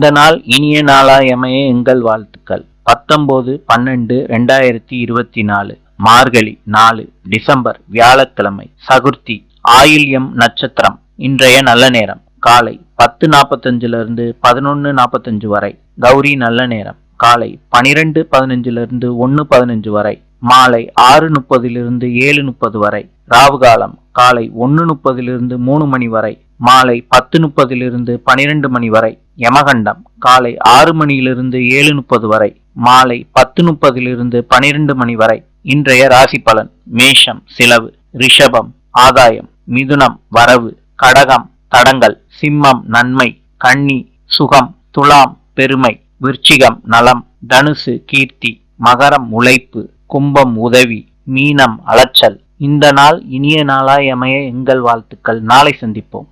இந்த நாள் இனிய நாளாயமைய எங்கள் வாழ்த்துக்கள். பத்தொன்பது பன்னெண்டு ரெண்டாயிரத்தி இருபத்தி நாலு மார்கழி நாலு டிசம்பர் வியாழக்கிழமை சகுர்த்தி ஆயில்யம் நட்சத்திரம் இன்றைய நல்ல நேரம். காலை பத்து நாற்பத்தஞ்சுல இருந்து நாற்பத்தஞ்சு வரை. கௌரி நல்ல நேரம். காலை பனிரெண்டு பதினஞ்சிலிருந்து ஒன்று பதினஞ்சு வரை. மாலை ஆறு முப்பதிலிருந்து ஏழு முப்பது வரை. ராவுகாலம். காலை ஒன்று முப்பதிலிருந்து மூணு மணி வரை. மாலை பத்து முப்பதிலிருந்து பனிரெண்டு மணி வரை யமகண்டம் காலை ஆறு மணியிலிருந்து ஏழு முப்பது வரை மாலை பத்து முப்பதிலிருந்து பனிரெண்டு மணி வரை இன்றைய ராசி பலன் மேஷம் சிலவு ரிஷபம் ஆதாயம் மிதுனம் வரவு கடகம் தடங்கள் சிம்மம் நன்மை கன்னி சுகம் துலாம் பெருமை விருச்சிகம் நலம் தனுசு கீர்த்தி மகரம் உழைப்பு கும்பம் உதவி மீனம் அலைச்சல். இந்த நாள் இனிய நாளாய் அமைய எங்கள் வாழ்த்துக்கள். நாளை சந்திப்போம்.